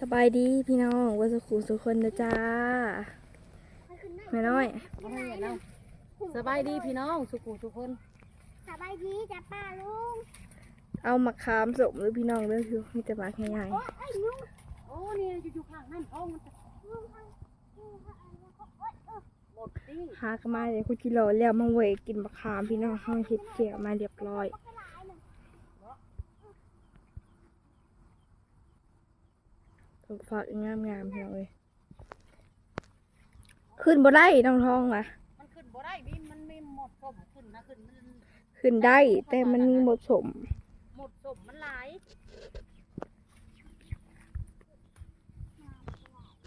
สบายดีพี่น้องวัสขุสุกคนนะจ้าแม่น้อยมาให้เห็นแล้วสบายดีพี่น้องสุขุทุกคนสบายดีจ้ะป้าลุงเอามะขามสมหรือพี่น้องเด้อคือมีแต่หมากใหญ่โอ้ยไอ้ลุงโอ้นี่อยู่ๆข้างนั่นท้องมันลุงค่ะลุงค่ะอันนี้ก็โอ๊ยเออหมดดิๆหากนมาเลยคุณกิโลแล้วมาเวยกินมะขามพี่น้องห้องเฮ็ดเจียวมาเรียบร้อย ไปหลายเลย ถูก ฝากงามงามๆพี่น้องเลยขึ้นบ่ได้น้องทองว่ะมันขึ้นบ่ได้พี่มันไม่หมดสมขึ้นนะขึ้นมันขึ้นได้ แต่มันมีหมดสมหมดสมมันหลาย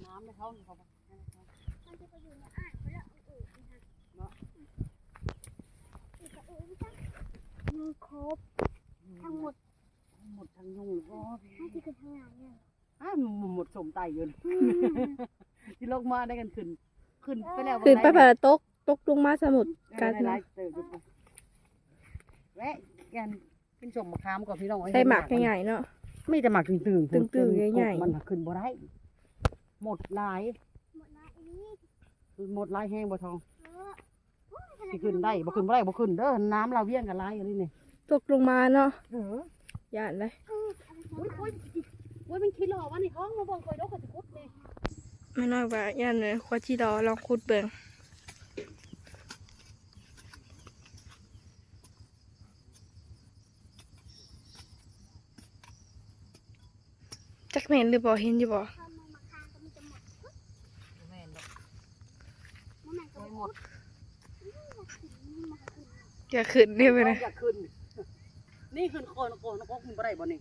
น้ำในท้องเขาบอกมันจะไปอยู่ในอ่างเขาแล้วอืดนะคะเนาะอืดกับอืดจ้ะมีครบทั้งหมดหมดทั้งยุงโอ้ห้าที่คือทำงานเนี่ย อ้าหมดสมไตอยู่นะที่ลงมาได้กันขึ้น ขึ้นไปแล้วขึ้นไปพาตกตกลงมาสมุดกักันนหลานะยเติบอยู่แวะกันกินสมมะขามกับพี่น้องใส่หมากใหญ่ๆเนาะไม่แต่หมากตึงตึงตึงๆใหญ่ๆ มันขึ้นบ่ได้หมดหลาย หมดละอันนี้หมดหลายแห้งบ่ทองเออโอ้ยขนาสิดขึ้นได้บ่ขึ้นบ่ได้บ่ขึ้นเด้อน้ำเราเวียงกันหลายอย่างนี้นี่ตกลงมาเนาะเออย่านเลยเออเอาไปโอ้ยใส่โอ้ย โอ้ยมันขี้หล่อวะนี่ท้องมาบ่งคอยดอกคอยสิคุดนี่ไม่น้อยว่าย่านเลยควาที่รอลองคุดเบิ่งจักแม่นหรือบ่เห็นอยู่บ่ทำมาคางก็มีจะหมดแม่นดอกมันแม่งก็โอ้ยหหมมดดอย่าขึ้นได้ไหมนะอยากขึ้นนี่ขึ้นโคนโคนโคนขึ้นบ่ได้บ่นี่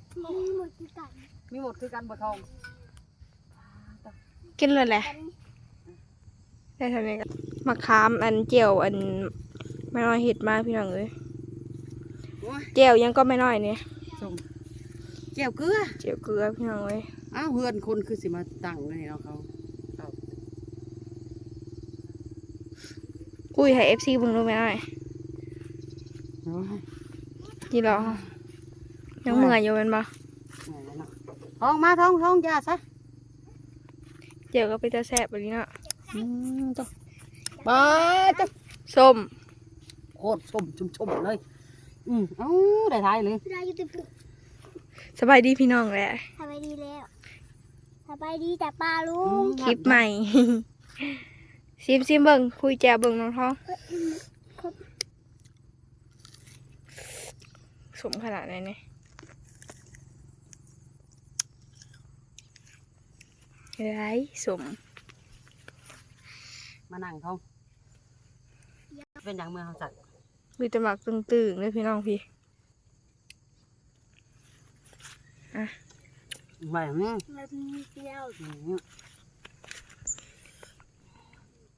คือกันบ่ทองกินเลยแหละกันได้เท่านี้ก็มะขามอันเจียวอันไม่น้อยเห็ดมาพี่น้องเอ้ยโอ้ยเจียวยังก็ไม่น้อยเนี่ยชมแก้วเกลือเจียวเกลือพี่น้องเอ้ยอ้าวเฮือนคนคือสิมาตั้งไว้ให้เราเขาเอาคุยให้เอฟซีเบิ่งดูไม่น้อยโอ้ยกี่รอยังเมื่อยอยู่เป็นบ่ ท้องมาท้องท้องยาซะเจียวก็ไปจะแซ่บแบบนี้เนาะอืมจ้ะบ้าจ้ะส้มโคตรชมชุ่มชมเลย อืมเอ้าได้ทายเลยเราอยู่ติดปุ๊บสบายดีพี่น้องแหละสบายดีแล้วสบายดีจ้ะป้าลุงคลิปใหม่ ซิมซิมเบิ่งคุยแจวเบิ่งน้องท้องสมขนาดไหนเนี่ย ไรสมมานั่งท้องเป็นอย่างเมืองเขาจัดมีแต่หมักตึงๆเลยพี่น้องพี่แบบนี้มันมีเดียวอืม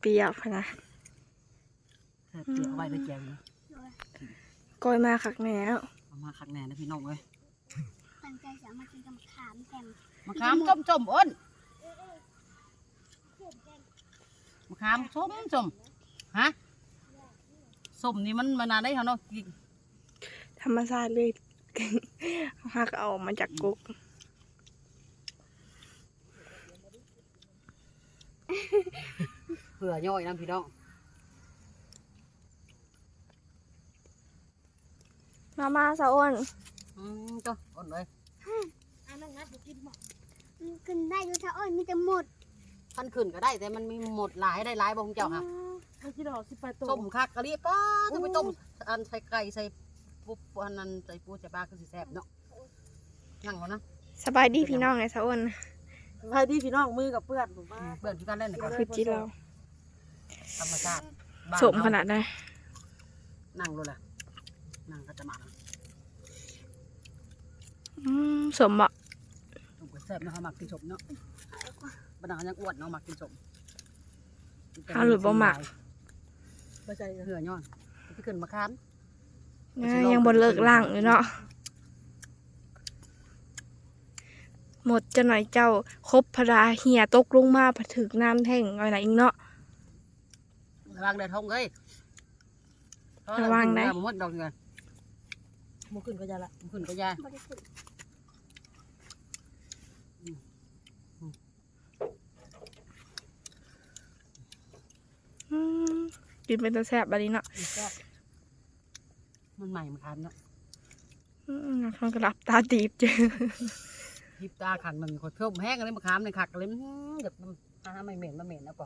เปียกพะนะเออเปลี่ยนเอาไว้ด้วยแจงเลยก้อยมาคักแหนวเอามาคักแน่นะพี่น้องเอ้ยตั้งใจจะเอามากินกับขามแกมมะขามส้มส้มอ้น มะขามส้มส้มฮะส้มนี่มันมานานได้เหรอเนาะกินธรรมชาติเลยหักเอามาจากกุ๊กเผื่อย่อยนะพี่น้องมามาสะอ้นอืมจ้ะอ้นเลยอันนั้นงัดไปกินหมด มันกินได้ดูถ้าอ้อยมีแต่หมดพันขึ้นก็ได้ แต่มันมีหมดหลายได้หลายบ่ของเจ้าค่ะไม่คิดหรอกสิไปตต้มคักกะลิป้าต้องไปต้มอันใส่ไก่ใส่ปุ๊บอันนั้นใส่ปูใส่ปลาคือสิแซ่บเนาะนั่งก่อนนะสบายดีพี่น้องไงสะอ้นไปที่พี่น้องมือกับเพื่อนผมว่าเบื่อที่การเล่นนะครับคือจีเราธรรมชาติบ้สมขนาดไหนนั่งรู้ละนั่งก็จะมาอืมสมบ่ต้มก็แซ่บเนาะเขามักกินสมเนาะบ้านเรายังอ้วนเนาะมักกินสมเอาหรือบ่หมักไม่ใช่เหื่อย่อนที่ขึ้นมาคานนะยังบนเลิกล่างอยู่เนาะหมดจะหน่อยเจ้าครบพราเหียตกลงมาผถึกน้ำแท่งอะไรนะอีกเนาะระวังเดือดทงเลยระวังได้หมดดอกเงินหมูขึ้นก็จะละขึ้นก็ยา บริสุทธิ์ กินเป็นตะแซ่บบัดนี้เนาะมันแซ่บมันใหม่มันคานเนาะอืมเขาก็รับตาตีบเจอหยิบตาขังหนึ่งคนเพิ่มแห้งอะไรมาขามในขักเลยเด็กมันหาไม่เหม็นมาเหม็นแล้วก็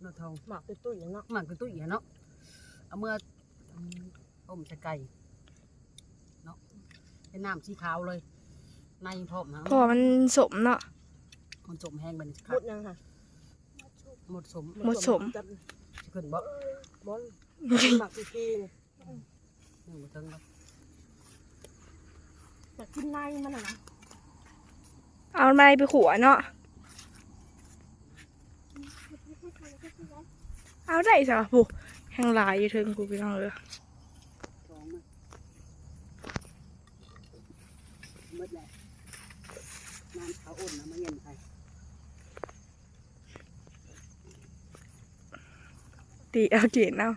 เนื้อทองหมักตุ้ยตุ้ยๆเนาะหมันคือตุ้ยเนาะเอาเมื่ออืมต้มใส่ไก่เนาะเป็นน้ำสีขาวเลยในพร้อมนะเพราะว่ามันสมเนาะมันจมแห้งเป็นหมดยังค่ะหมดสมหมดสมจัดสิ ขึ้นบ่บอลหมักตุ้ยๆเนี่ยหนึ่งหมดถึงแล้วแต่กินในมันน่ะนะเอาไม้ไปขัวเนาะ เอาได้สะผู้แห้งหลายอยู่ถึงกูพี่น้องเลยสองมั้ยหมดแล้วน้ำเขาอุ่นนะมันเย็นไป ตีเอาเกณฑ์เอา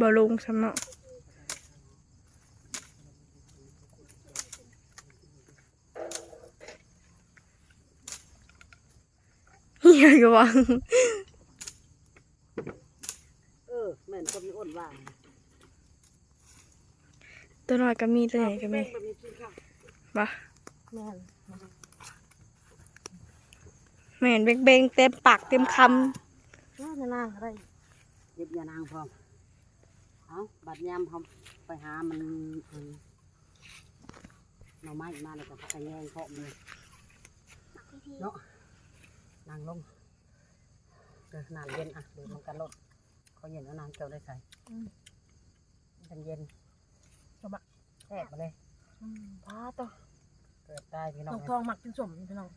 บอลงสำเนาะเฮียก็ว่าเออแม่นคนมีอ้นว่างตัวน้อยก็มีตัวใหญ่ก็มีแบบนี้กินข้าวปะแม่น แม่นเบ่งๆเต็มปากเต็มคน่าจะน่าอะไรเย็บยานางพร้อมเอาบัดยามพร้อมไปหามันอืมหน่อไม้มาแล้วก็พักกันแยงเพาะมือเนาะนางลงเออนานเย็นอะดูมันกันรถเขาเย็นแล้วนางเกี่ยวได้ใส่มันเย็นแทบมาเลยพาต่อเกิดได้พี่น้น้อองงทองหมักกินสมพี่น้อง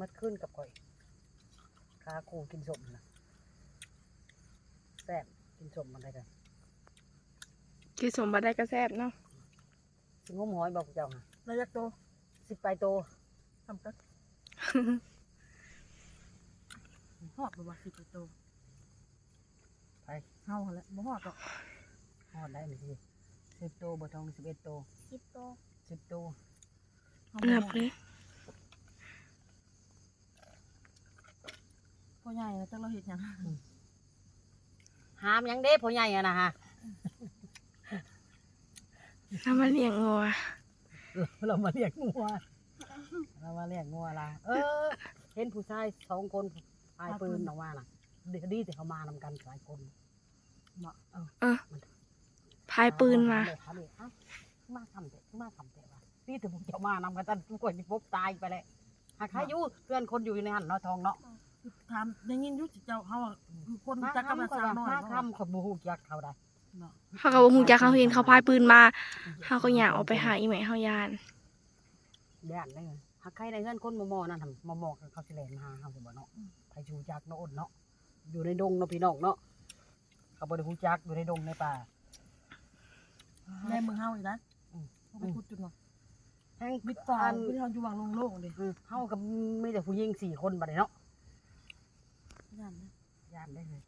มัดขึ้นกับข่อย ขาคูกินสมนะแซ่บกินสมมันได้กันำกินสมบัติได้ก็แซ่บเนาะสิงมหอยบอกเจ้าค่ะระยะโตสิบไปโตทำกันหอดบ่ว่าสิบโตไปเฮาหั่นแหละบ่หอดหรอกหอดได้หนึ่งทีสิบโตบะทองสิบเอ็ดโตสิบโตสิบโตเฮาเลืบ่อกฮอดเลย พ่อใหญ่นะจังเราเฮ็ดหยังหามยังเด้พ่อใหญ่อะนะฮะน้ำมันเลี้ยงงัวเรามาเรียกงัว เรามาเรียกงัวละเออ เห็นผู้ชายสองคนพายปืนออกมาน่ะดีดีแต่เขามานำกันหลายคนเนาะเออพายปืนมาเอถามเลยเอ้ามาทำเตะมาทำเตะวะนี่ถึงผมจะมานำกันตันทุกคนที่พบตายไปเลยหากใครอยู่เพื่อนคนอยู่ในหันเนาะทองเนาะ ถามได้ยินอยู่เจ้าเฮาอะคือคนมาจักกับมาคำก็สาวว่าน้อยมาบ่คำเขาบูฮูจักเขาได้เนาะเขาก็บอกหูจักเขาเห็นเขาพายปืนมาเขาก็อยากออกไปหาอีแม่เขายานแดนเลยหากใครในเงื่อนคนมอมอนั่นทำมอมอเขาสิเลนมาเขาสิบ่เนาะไปชูจักเนาะอดเนาะอยู่ในดงเนาะพี่น้องเนาะเขาบริฮูจักอยู่ในดงในป่า แม่มึงเฮาอีกนะอืมเอาไปขุดจุดเนาะแห้งมิมิดดฟ้าฟานพี่เฮาอยู่วางโล่งๆดิเฮากับมีแต่ผู้หญิงสี่คนบัดนี้เนาะ ย่านนะย่านได้เลย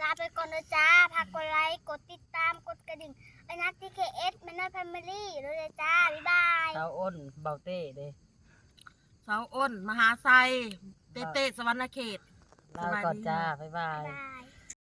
ลาไปก่อนนะจ้าพักกดไลค์ กดติดตาม กดกระดิ่งไอ้นัททีเคเอสแมนนแฟมิลี่ด้วยเลยจ้า บ๊ายบายสาวอ้นเบาเต้เด้สาวอ้น มหาไซ เตเตสวรรณเขตลาก่อนจ้า บ๊ายบาบ๊ายย บาย